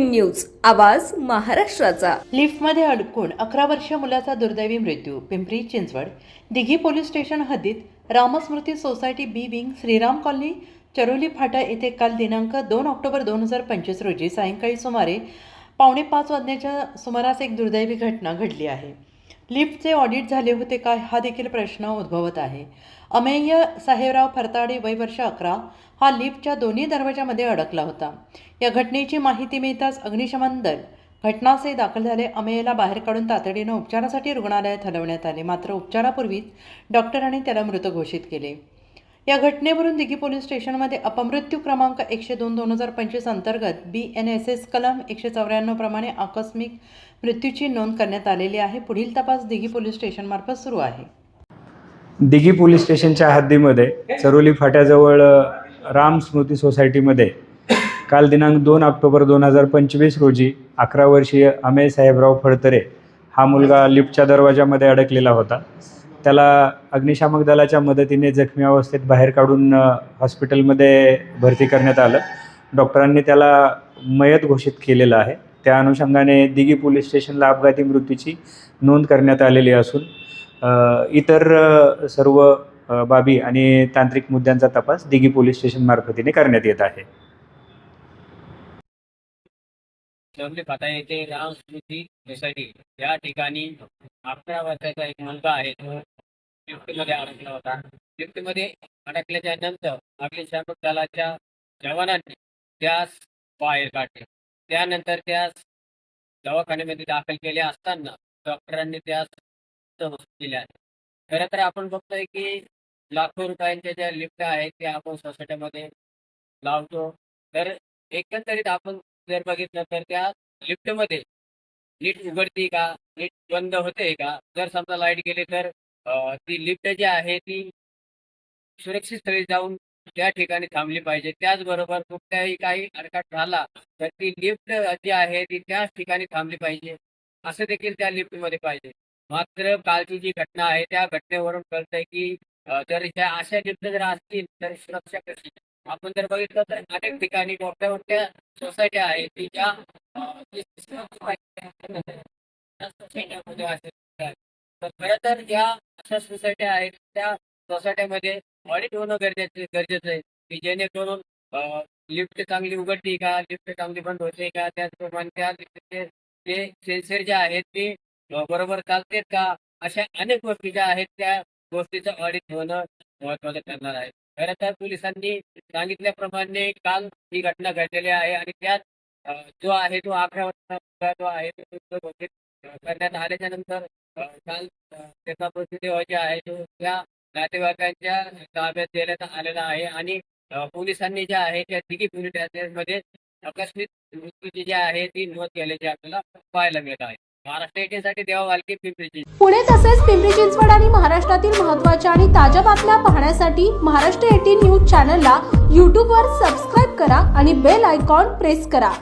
News आवाज महाराष्ट्राचा. लिफ्टमध्ये अडकून अकरा वर्षीय मुलाचा दुर्दैवी मृत्यू पिंपरी चिंचवड. दिघी पोलीस स्टेशन हद्दीत Ramsmruti society B wing Shriram colony Charoli फाटा येथे काल दिनांक दोन ऑक्टोबर दोन हजार पंचवीस रोजी सायंकाळी सुमारे पावणे पाच वाजण्याच्या सुमारास एक दुर्दैवी घटना घडली आहे. लिफ्टचे ऑडिट झाले होते का हा देखील प्रश्न उद्भवत आहे. अमेय साहेबराव फरताडे वय वर्ष अकरा हा लिफ्टच्या दोन्ही दरवाजामध्ये अडकला होता. या घटनेची माहिती मिळताच अग्निशमन दल घटनास्थळी दाखल झाले. अमेयला बाहेर काढून तातडीनं उपचारासाठी रुग्णालयात हलवण्यात आले. मात्र उपचारापूर्वीच डॉक्टरांनी त्याला मृत घोषित केले. या घटनेवरून दिघी पोलीस स्टेशनमध्ये अपमृत्यू क्रमांक एकशे दोन दोन हजार पंचवीस अंतर्गत बी एन एस एस कलम एकशे चौऱ्याण्णव प्रमाणे आकस्मिक मृत्यूची नोंद करण्यात आलेली आहे. पुढील तपास दिघी पोलीस स्टेशनमार्फत सुरू आहे. दिघी पोलीस स्टेशनच्या हद्दीमध्ये चरोली फाट्याजवळ राम स्मृती सोसायटीमध्ये काल दिनांक दोन ऑक्टोबर दोन हजार पंचवीस रोजी अकरा वर्षीय अमेय साहेबराव फडतरे हा मुलगा लिफ्टच्या दरवाजामध्ये अडकलेला होता. त्याला अग्निशामक दलाच्या मदतीने जखमी अवस्थेत बाहेर काढून हॉस्पिटलमध्ये भरती करण्यात आलं. डॉक्टरांनी त्याला मयत घोषित केलेलं आहे. त्या अनुषंगाने दिघी पोलीस स्टेशनला अपघाती मृत्यूची नोंद करण्यात आलेली असून इतर सर्व बाबी आणि तांत्रिक मुद्द्यांचा तपास दिघी पोलीस स्टेशन मार्फतीने करण्यात येत आहे. चौरली येथे राम स्मृती सोसायटी. या ठिकाणी अकरा वर्षाचा एक मुलगा आहे. तो लिफ्टमध्ये अडकला होता. लिफ्टमध्ये अडकल्याच्या नंतर अग्निशामक दलाच्या जवानांनी त्यास बाहेर काढले. त्यानंतर त्यास दवाखान्यामध्ये दाखल केले असताना डॉक्टरांनी त्यास केल्या खरं तर आपण बघतोय की लाखो रुपयांच्या ज्या लिफ्ट आहेत त्या आपण सोसायटीमध्ये लावतो. तर एकंदरीत आपण जर बघितलं तर त्या लिफ्टमध्ये नीट उघडते का? नीट बंद होते का? जर समजा लाइट गेली तर ती लिफ्ट जी आहे ती सुरक्षित स्थळी जाऊन त्या ठिकाणी थांबली पाहिजे. त्याचबरोबर कुठल्याही काही अडकाट झाला तर ती लिफ्ट जी आहे ती त्याच ठिकाणी थांबली पाहिजे. असं देखील त्या लिफ्टमध्ये पाहिजे. मात्र कालची जी घटना आहे त्या घटनेवरून कळतंय की जर ह्या अशा लिफ्ट जर असतील तर सुरक्षा कशी? आपण जर बघितलं तर अनेक ठिकाणी मोठ्या मोठ्या सोसायट्या आहेत की ज्या त्या सोसायट्यामध्ये असेल तर खरं तर या अशा सोसायट्या आहेत. त्या सोसायट्यामध्ये ऑडिट होणं गरजेचं गरजेचं आहे. की जेणेकरून लिफ्ट चांगली उघडते का लिफ्ट चांगली बंद होते का त्याचप्रमाणे त्या लिफ्टचे ते सेन्सर जे आहेत ते बरोबर चालतेत का अशा अनेक गोष्टी ज्या आहेत त्या गोष्टीचं ऑडिट होणं महत्वाचं ठरणार आहे. खरं तर पोलिसांनी सांगितल्याप्रमाणे काल ही घटना घडलेली आहे आणि त्यात जो आहे तो अकरा वर्षाचा जो आहे तो करण्यात आल्याच्यानंतर काल त्याचा मृतदेह जे आहे. तो त्या नातेवाईकांच्या ताब्यात देण्यात आलेला आहे आणि पोलिसांनी जे आहे त्या तिघी पोलीसमध्ये आकस्मिक मृत्यूची जी आहे ती नोंद केल्याची आपल्याला पाहायला मिळत आहे. महाराष्ट्र पुणे तसेच पिंपरी चिंचवड आणि महाराष्ट्रातील महत्त्वाच्या आणि ताज्या बातम्या पाहण्यासाठी महाराष्ट्र एटीन न्यूज चॅनलला यूट्यूबवर सबस्क्राईब करा आणि बेल आयकॉन प्रेस करा.